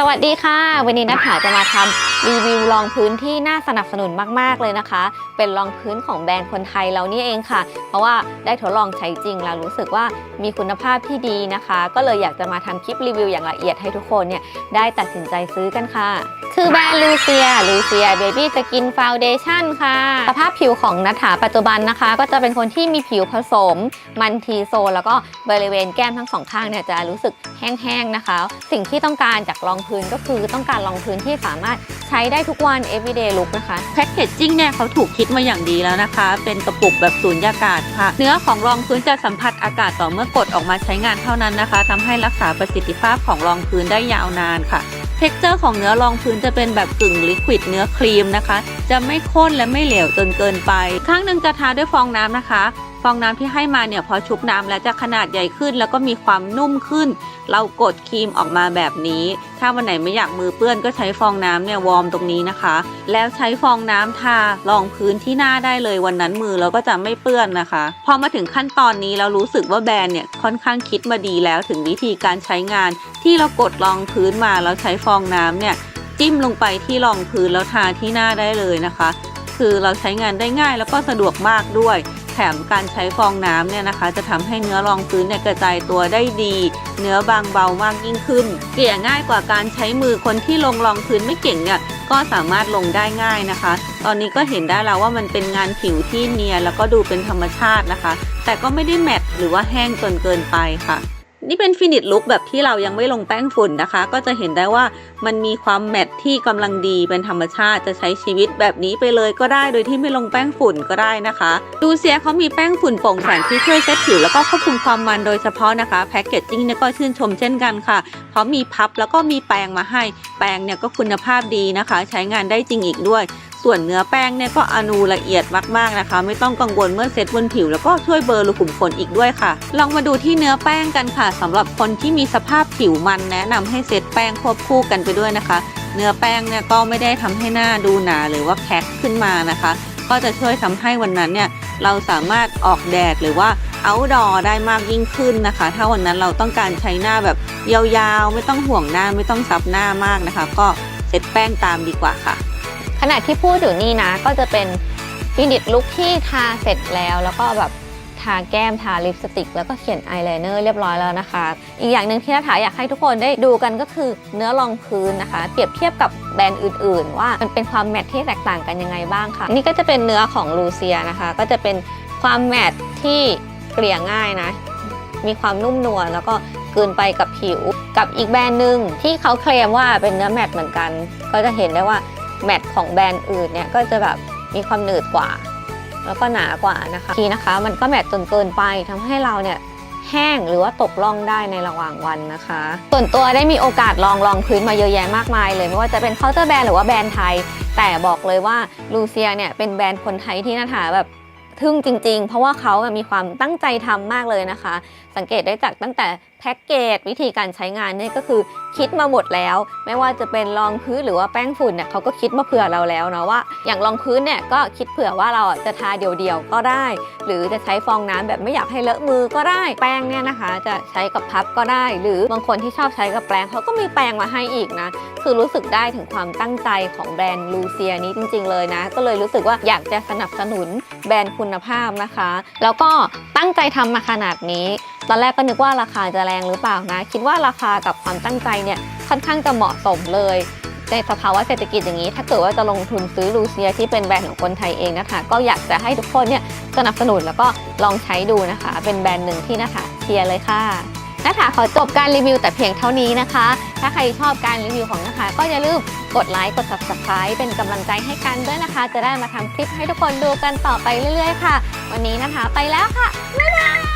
สวัสดีค่ะ วันนี้นัทหาจะมาทำรีวิวรองพื้นที่น่าสนับสนุนมาก ๆ เลยนะคะ เป็นรองพื้นของแบรนด์คนไทยเรานี่เองค่ะ เพราะว่าได้ทดลองใช้จริงแล้วรู้สึกว่ามีคุณภาพที่ดีนะคะ ก็เลยอยากจะมาทำคลิปรีวิวอย่างละเอียดให้ทุกคนเนี่ยได้ตัดสินใจซื้อกันค่ะ คือแบรนด์ลูเซียลูเซียเบบี้สกินฟาวเดชั่นค่ะ สภาพผิวของนัทหาปัจจุบันนะคะ ก็จะเป็นคนที่มีผิวผสมมันทีโซนแล้วก็บริเวณแก้มทั้งสองข้างเนี่ยจะรู้สึกแห้งๆนะคะ สิ่งที่ต้องการจากรองพื้นก็คือต้องการรองพื้นที่สามารถใช้ได้ทุกวัน everyday look นะคะ แพ็กเกจจิ้งเนี่ยเขาถูกคิดมาอย่างดีแล้วนะคะ เป็นกระปุกแบบสูญญากาศค่ะ เนื้อของรองพื้นจะสัมผัสอากาศต่อเมื่อกดออกมาใช้งานเท่านั้นนะคะทำให้รักษาประสิทธิภาพของรองพื้นได้ยาวนานค่ะเท็กเจอร์ของเนื้อรองพื้นจะเป็นแบบกึ่งลิควิดเนื้อครีมนะคะ จะไม่ข้นและไม่เหลวจนเกินไป ข้างหนึ่งจะทาด้วยฟองน้ำนะคะ องน้ำที่ให้มาเนี่ยพอชุบน้ำแล้วจะขนาดใหญ่ขึ้น แล้วก็มีความนุ่มขึ้น เรากดครีมออกมาแบบนี้ ถ้าวันไหนไม่อยากมือเปื้อนก็ใช้ฟองน้ำเนี่ยวอร์มตรงนี้นะคะ แล้วใช้ฟองน้ำทารองพื้นที่หน้าได้เลยวันนั้นมือเราก็จะไม่เปื้อนนะคะ พอมาถึงขั้นตอนนี้เรารู้สึกว่าแบรนด์เนี่ยค่อนข้างคิดมาดีแล้วถึงวิธีการใช้งาน ที่เรากดรองพื้นมาแล้วใช้ฟองน้ำเนี่ยจิ้มลงไปที่รองพื้นแล้วทาที่หน้าได้เลยนะคะ คือเราใช้งานได้ง่ายแล้วก็สะดวกมากด้วย ถมการใช้ฟองน้ำเนี่ยนะคะ จะทำให้เนื้อรองพื้นเนี่ยกระจายตัวได้ดี เนื้อบางเบามากยิ่งขึ้น เกลี่ยง่ายกว่าการใช้มือคนที่ลงรองพื้นไม่เก่งเนี่ยก็สามารถลงได้ง่ายนะคะ ตอนนี้ก็เห็นได้แล้วว่ามันเป็นงานผิวที่เนียนแล้วก็ดูเป็นธรรมชาตินะคะ แต่ก็ไม่ได้แมตต์หรือว่าแห้งจนเกินไปค่ะ นี่เป็นฟินิชลุคแบบที่เรายังไม่ลงแป้งฝุ่นนะคะ ก็จะเห็นได้ว่ามันมีความแมตที่กำลังดีเป็นธรรมชาติจะใช้ชีวิตแบบนี้ไปเลยก็ได้โดยที่ไม่ลงแป้งฝุ่นก็ได้นะคะ ดูเซียเขามีแป้งฝุ่นโปร่งแสงที่ช่วยเซตผิวแล้วก็ควบคุมความมันโดยเฉพาะนะคะแพ็กเกจจิ้งเนี่ยก็ชื่นชมเช่นกันค่ะเพราะมีพับแล้วก็มีแปรงมาให้แปรงเนี่ยก็คุณภาพดีนะคะ ใช้งานได้จริงอีกด้วย ส่วนเนื้อแป้งเนี่ยก็อนูละเอียดมากๆนะคะ ไม่ต้องกังวลเมื่อเซตบนผิว แล้วก็ช่วยเบลอรูขุมขนอีกด้วยค่ะ ลองมาดูที่เนื้อแป้งกันค่ะสำหรับคนที่มีสภาพผิวมันแนะนำให้เซตแป้งควบคู่กันไปด้วยนะคะ เนื้อแป้งเนี่ยก็ไม่ได้ทำให้หน้าดูหนาหรือว่าแคกขึ้นมานะคะ ก็จะช่วยทำให้วันนั้นเนี่ยเราสามารถออกแดดหรือว่า outdoor ได้มากยิ่งขึ้นนะคะ ถ้าวันนั้นเราต้องการใช้หน้าแบบยาวๆ ไม่ต้องห่วงหน้าไม่ต้องซับหน้ามากนะคะ ก็เซตแป้งตามดีกว่าค่ะ ขณะที่พูดอยู่นี่นะ ก็จะเป็นฟินิชลุคที่ทาเสร็จแล้ว แล้วก็แบบทาแก้มทาลิปสติก แล้วก็เขียนอายไลเนอร์เรียบร้อยแล้วนะคะ อีกอย่างหนึ่งที่นัฐาอยากให้ทุกคนได้ดูกันก็คือเนื้อรองพื้นนะคะ เปรียบเทียบกับแบรนด์อื่น ๆ ว่ามันเป็นความแมทที่แตกต่างกันยังไงบ้างค่ะ นี่ก็จะเป็นเนื้อของลูเซียนะคะ ก็จะเป็นความแมทที่เกลี่ยง่ายนะ มีความนุ่มนวลแล้วก็กลืนไปกับผิว กับอีกแบรนด์หนึ่งที่เขาเคลมว่าเป็นเนื้อแมทเหมือนกัน ก็จะเห็นได้ว่า แมทของแบรนด์อื่นเนี่ยก็จะแบบมีความหนืดกว่า แล้วก็หนากว่านะคะทีนะคะ มันก็แมทจนเกินไปทำให้เราเนี่ยแห้งหรือว่าตกล่องได้ในระหว่างวันนะคะ ส่วนตัวได้มีโอกาสลองลองพื้นมาเยอะแยะมากมายเลย ไม่ว่าจะเป็นเคาน์เตอร์แบรนด์หรือว่าแบรนด์ไทย แต่บอกเลยว่าลูเซียเนี่ยเป็นแบรนด์คนไทยที่น่าถาแบบ ทึ่งจริง ๆ เพราะว่าเขามีความตั้งใจทำมากเลยนะคะ สังเกตได้จากตั้งแต่แพ็กเกจวิธีการใช้งานเนี่ยก็คือคิดมาหมดแล้ว ไม่ว่าจะเป็นรองพื้นหรือว่าแป้งฝุ่นเนี่ยเขาก็คิดมาเผื่อเราแล้วเนาะว่าอย่างรองพื้นเนี่ยก็คิดเผื่อว่าเราจะทาเดี่ยวๆก็ได้ หรือจะใช้ฟองน้ำแบบไม่อยากให้เลอะมือก็ได้ แป้งเนี่ยนะคะ จะใช้กับพับก็ได้ หรือบางคนที่ชอบใช้กับแปรงเขาก็มีแปรงมาให้อีกนะคือรู้สึกได้ถึงความตั้งใจของแบรนด์ลูเซียนี้จริง ๆ เลยนะ ก็เลยรู้สึกว่าอยากจะสนับสนุน แบรนด์คุณภาพนะคะ แล้วก็ตั้งใจทำมาขนาดนี้ ตอนแรกก็นึกว่าราคาจะแรงหรือเปล่านะ คิดว่าราคากับความตั้งใจเนี่ยค่อนข้างจะเหมาะสมเลยในสภาวะเศรษฐกิจอย่างนี้ ถ้าเกิดว่าจะลงทุนซื้อลูเซียที่เป็นแบรนด์ของคนไทยเองนะคะ ก็อยากจะให้ทุกคนเนี่ยสนับสนุนแล้วก็ลองใช้ดูนะคะ เป็นแบรนด์หนึ่งที่นะคะเชียร์เลยค่ะนะคะขอจบการรีวิวแต่เพียงเท่านี้นะคะ ถ้าใครชอบการรีวิวของนะคะ ก็อย่าลืม กดไลค์ กด subscribe เป็นกำลังใจให้กันด้วยนะคะ จะได้มาทำคลิปให้ทุกคนดูกันต่อไปเรื่อยๆ ค่ะ วันนี้นะคะ ไปแล้วค่ะ บ๊ายบาย